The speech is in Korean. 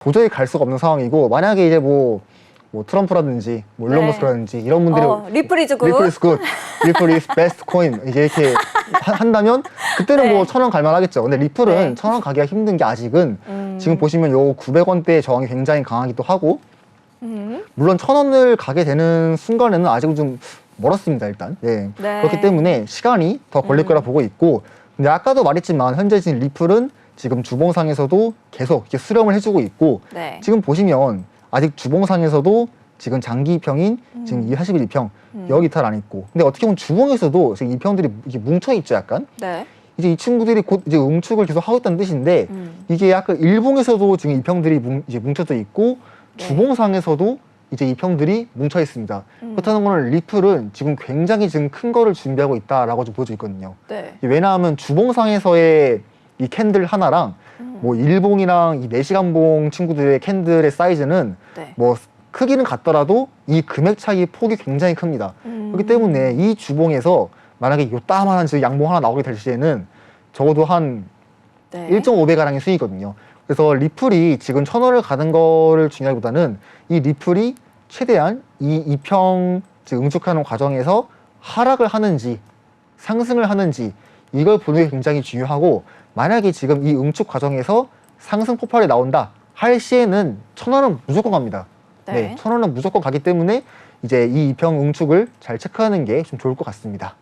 도저히 갈 수가 없는 상황이고 만약에 이제 뭐, 뭐 트럼프라든지 뭐 일론 네. 머스크라든지 이런 분들이 어, 리플 이즈 굿. 리플 is good, 리플 is best coin 이제 이렇게 하- 한다면 그때는 네. 뭐 천 원 갈만하겠죠. 근데 리플은 네. 천 원 가기가 힘든 게 아직은 음. 지금 보시면 요 900원대의 저항이 굉장히 강하기도 하고 음. 물론 천 원을 가게 되는 순간에는 아직은 좀 멀었습니다 일단. 네. 네. 그렇기 때문에 시간이 더 걸릴 음. 거라 보고 있고 근데 아까도 말했지만 현재 지금 리플은 지금 주봉상에서도 계속 이렇게 수렴을 해주고 있고 네. 지금 보시면 아직 주봉상에서도 지금 장기평인 지금 이 42일 이평 음. 여기 이탈 안 있고 근데 어떻게 보면 주봉에서도 지금 이평들이 이게 뭉쳐 있죠 약간 네. 이제 이 친구들이 곧 이제 응축을 계속 하고 있다는 뜻인데 음. 이게 약간 일봉에서도 지금 이평들이 뭉, 이제 뭉쳐져 있고 네. 주봉상에서도 이제 이평들이 뭉쳐 있습니다. 음. 그렇다는 거는 리플은 지금 굉장히 지금 큰 거를 준비하고 있다라고 좀 보여지고 있거든요. 네. 왜냐하면 주봉상에서의 이 캔들 하나랑 음. 뭐 일봉이랑 이 4시간봉 친구들의 캔들의 사이즈는 네. 뭐 크기는 같더라도 이 금액 차이 폭이 굉장히 큽니다. 음. 그렇기 때문에 이 주봉에서 만약에 요따만한 저 양봉 하나 나오게 될 시에는 적어도 한 네. 1.5배 가량의 수익이거든요. 그래서 리플이 지금 천 원을 가는 거를 중요하기보다는 이 리플이 최대한 이 이평 즉 응축하는 과정에서 하락을 하는지 상승을 하는지 이걸 보는 게 굉장히 중요하고 만약에 지금 이 응축 과정에서 상승 폭발이 나온다 할 시에는 천 원은 무조건 갑니다. 네. 네, 천 원은 무조건 가기 때문에 이제 이 이평 응축을 잘 체크하는 게 좀 좋을 것 같습니다.